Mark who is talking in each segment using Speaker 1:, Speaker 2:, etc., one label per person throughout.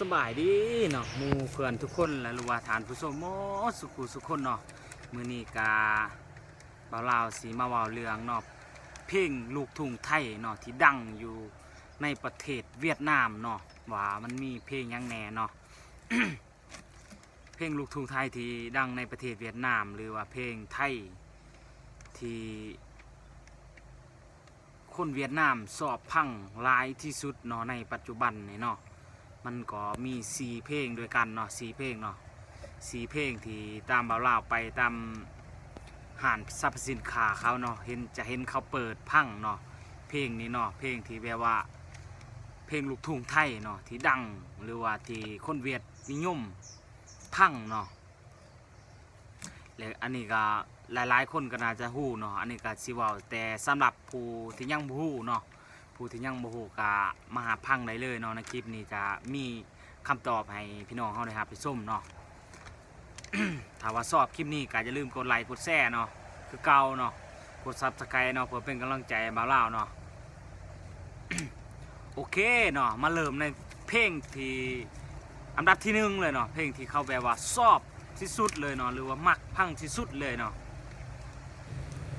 Speaker 1: สบายดีเนาะมูเพื่อนทุกคนและรู้ว่าทานผู้ชมโมสุขุสุขคนเนาะมือนี้กาบ่าวลาวสีมาว้าเรืองเนาะเพลงลูกทุ่งไทยเนาะที่ดังอยู่ในประเทศเวียดนามเนาะว่ามันมีเพลงยังแหน่เนาะเพลงลูกทุ่งไทยที่ดังในประเทศเวียดนาม หรือว่าเพลงไทยที่คนเวียดนามสอบพังหลายที่สุดเนาะในปัจจุบันนี่เนาะ มันก็มีสีเพลงด้วยกันเนาะสีเพลงเนาะสีเพลงที่ตามบ่าวลาวไปตามห้านสรรพสินค้าเขาเนาะเห็นจะเห็นเขาเปิดพังเนาะเพลงนี้เนาะเพลงที่แบบว่า เพลงลูกทุ่งไทยเนาะที่ดังหรือว่าที่คนเวียดนิยมพังเนาะแล้วอันนี้ก็หลายๆ คนก็น่าจะฮู้เนาะอันนี้ก็สิว้าแต่สำหรับผู้ที่ยังบ่ฮู้เนาะ ผู้ที่ยังบ่ฮู้ก็มาหาพังได้เลยเนาะในคลิปนี้จะมีคำตอบให้พี่น้องเฮาได้รับไปส้มเนาะ ถ้าว่าชอบคลิปนี้ก็อย่าลืมกดไลค์กดแชร์เนาะคือเก่าเนาะกด Subscribe เนาะเพื่อเป็นกำลังใจให้บ่าวลาวเนาะ โอเคเนาะมาเริ่มในเพลงที่อันดับที่หนึ่งเลยเนาะเพลงที่เขาแบบว่าชอบที่สุดเลยเนาะหรือว่ามักพังที่สุดเลยเนาะ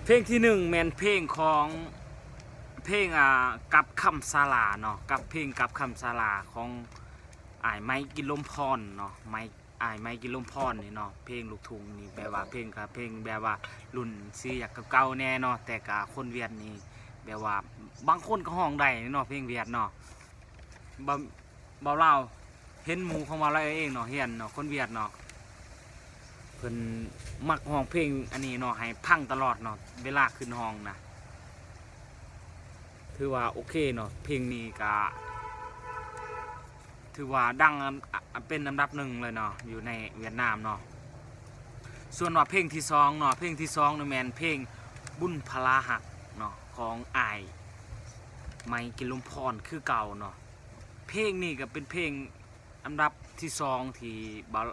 Speaker 1: เพลงที่หนึ่งแมนเพลงของ เพลงอ่ากับคำสาลาเนาะกับเพลงกับคำสาลาของอายไม้กินลมพรเนาะไม้อายไม้กินลมพรนี่เนาะเพลงลูกทุ่งนี่แบบว่าเพลงกับเพลงแบบว่ารุ่นซีอยากเก่าๆแน่เนาะแต่กับคนเวียดนี่แบบว่าบางคนก็ห้องได้เนาะเพลงเวียดเนาะบ่เบาเล่าเห็นหมูของเราเองเนาะเฮียนเนาะคนเวียดเนาะเพิ่นมักห้องเพลงอันนี้เนาะให้พังตลอดเนาะเวลาขึ้นห้องนะ ถือว่าโอเคเนาะเพลงนี้ก็ถือว่าดังเป็นอันดับหนึ่งเลยเนาะอยู่ในเวียดนามเนาะส่วนว่าเพลงที่สองเนาะเพลงที่สองนี่แมนเพลงบุญพลาหักเนาะของอายไมกิลมพรคือเก่าเนาะเพลงนี่ก็เป็นเพลงอันดับที่สองที่บ่าว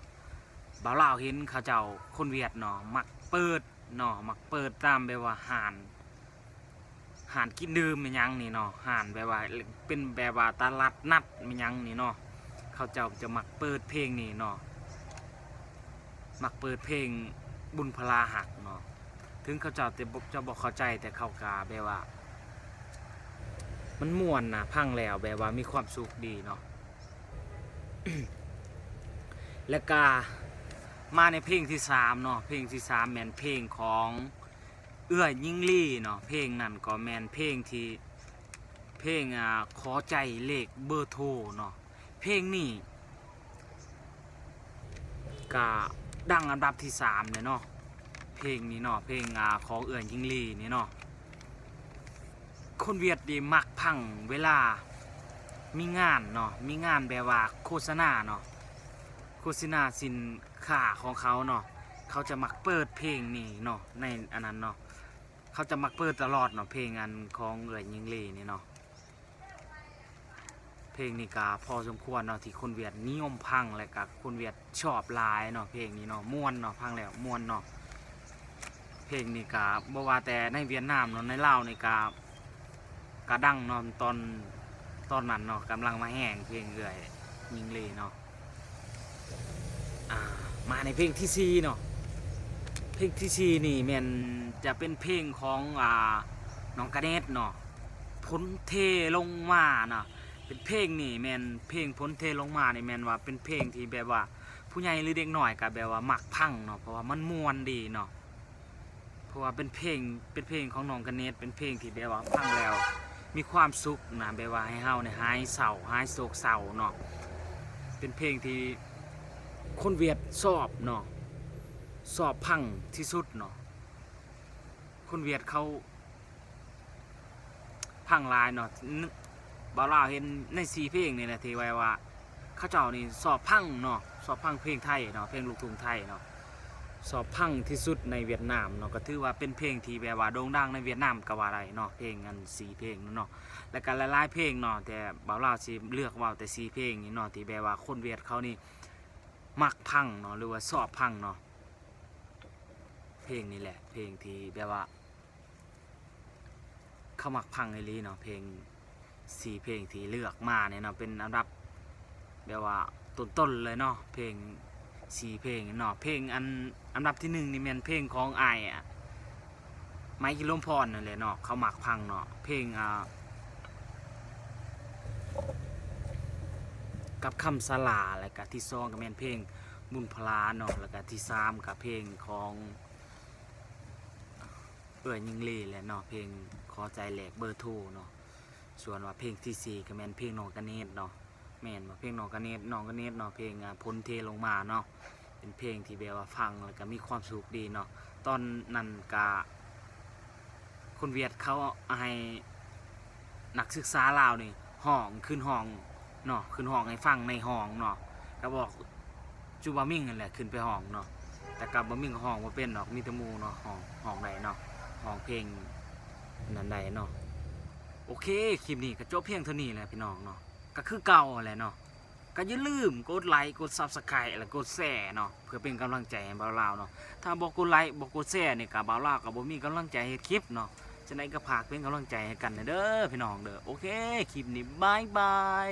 Speaker 1: บ่าวลาวเห็นเขาเจ้าคนเวียดเนาะมักเปิดเนาะมักเปิดตามแบบว่าหาน หานกินดื่มมันยังนี่เนาะหานแบบว่าเป็นแบบว่าตลาดนัดมันยังนี่เนาะเขาเจ้าจะมักเปิดเพลงนี่เนาะมักเปิดเพลงบุญพลาหักเนาะถึงเขาเจ้าแต่จะบอกเข้าใจแต่เขากาแบบว่า มันม่วนนะพังแล้วแบบว่ามีความสุขดีเนาะแล้วก็มาในเพลงที่สามเนาะเพลงที่สามแมนเพลงของ เอื้อยยิ่งลี่เนาะเพลงนั่นก็แมนเพลงที่เพลงอ่าขอใจเลขเบอร์โทรเนาะเพลงนี้ก็ดังอันดับที่สามเลยเนาะเพลงนี้เนาะเพลงอ่าของเอื่อนยิ่งลี่นี่เนาะคนเวียดดีมักพังเวลามีงานเนาะมีงานแบบว่าโฆษณาเนาะโฆษณาสินค้าของเขาเนาะเขาจะมักเปิดเพลงนี่เนาะในอันนั้นเนาะ เขาจะมักเปิดตลอดเนาะเพลงอันของเอื่อนยิงลีนี่เนาะเพลงนี้ก็พอสมควรเนาะที่คนเวียดนิยมพังและก็คนเวียดชอบลายเนาะเพลงนี้เนาะม่วนเนาะพังแล้วม่วนเนาะเพลงนี่กาบ่ว่าแต่ในเวียดนามเนาะในลาวนี่กากาดังเนาะตอนตอนนั้นเนาะกำลังมาแห้งเพลงเอื่อยยิงเลยเนาะอ่ามาในเพลงที่สี่เนาะ เพลงที่สี่นี่แมนจะเป็นเพลงของอ่าน้องกระเนตเนาะพ้นเทลงมาเนาะเป็นเพลงนี่แมนเพลงพ้นเทลงมานี่แมนว่าเป็นเพลงที่แบบว่า ผู้ใหญ่หรือเด็กหน่อยก็แบบว่ามักพังเนาะเพราะว่ามันมวนดีเนาะเพราะว่าเป็นเพลงเป็นเพลงของน้องกันเนตเป็นเพลงที่แบบว่าฟังแล้ว มีความสุขนะแบบว่าให้เฮาเนี่ยหายเศร้าหายโศกเศร้าเนาะเป็นเพลงที่คนเวียดชอบเนาะ ชอบพังที่สุดเนาะคนเวียดเขาพังลายเนาะบ่าวลาวเห็นในสีเพลงนี่แหละที่ไว้ว่าเขาเจ้านี่สอบพังเนาะสอบพังเพลงไทยเนาะเพลงลูกทุ่งไทยเนาะสอบพังที่สุดในเวียดนามเนาะก็ถือว่าเป็นเพลงที่แบบว่าโด่งดังในเวียดนามก็ว่าได้เนาะเพลงอันสีเพลงนั่นเนาะแล้วก็หละลายเพลงเนาะแต่บ่าวลาวสิเลือกว่าแต่สีเพลงนี่เนาะที่แบบว่าคนเวียดเขานี่มักพังเนาะหรือว่าสอบพังเนาะ เพลงนี่แหละ เพลงที่แบบว่าเขามักพังไอ้ลีเนาะเพลงสี่เพลงที่เลือกมาเนี่ยเนาะเป็นอันดับแบบว่าต้นๆเลยเนาะเพลงสี่เพลงเนาะเพลงอันอันดับที่หนึ่งนี่แม่นเพลงของไออะไมค์กิลมพรนั่นแหละเนาะเขาหมักพังเนาะเพลงอ่ากับคำสลาแล้วก็ที่สองก็แม่นเพลงบุญพลาเนาะแล้วก็ที่สามก็เพลงของ เอื้อยิงลีแหละเนาะเพลงขอใจแหลกเบอร์โทรเนาะส่วนว่าเพลงที่สี่ก็แมนเพลงนองกระเนตเนาะแมนว่าเพลงนองกระเนตนองกระเนตเนาะเพลงพ้นเทลงมาเนาะเป็นเพลงที่แบบว่าฟังแล้วก็มีความสุขดีเนาะตอนนั้นกะคนเวียดเขาให้นักศึกษาลาวนี่ห้องขึ้นห้องเนาะขึ้นห้องให้ฟังในห้องเนาะก็บอกจูบามิ่งนั่นแหละขึ้นไปห้องเนาะแต่กับบามิ่งห้องว่าเป็นเนาะมีต่หมูเนาะห้องห้องใดเนาะ ห้องเพลงนั้นใดเนาะโอเคคลิปนี้ก็จบเพียงเท่านี้แหละพี่น้องเนาะก็คือเก่าแหละเนาะก็อย่าลืมกดไลค์กด Subscribe แล้วกดแชร์เนาะเพื่อเป็นกำลังใจให้บ่าวลาวเนาะถ้าบ่กกดไลค์บ่กกดแชร์นี่ก็บ่าวลาวก็บ่มีกำลังใจเฮ็ดคลิปเนาะฉะนั้นก็ฝากเป็นกำลังใจให้กันเด้อพี่น้องเด้อโอเคคลิปนี้บายบาย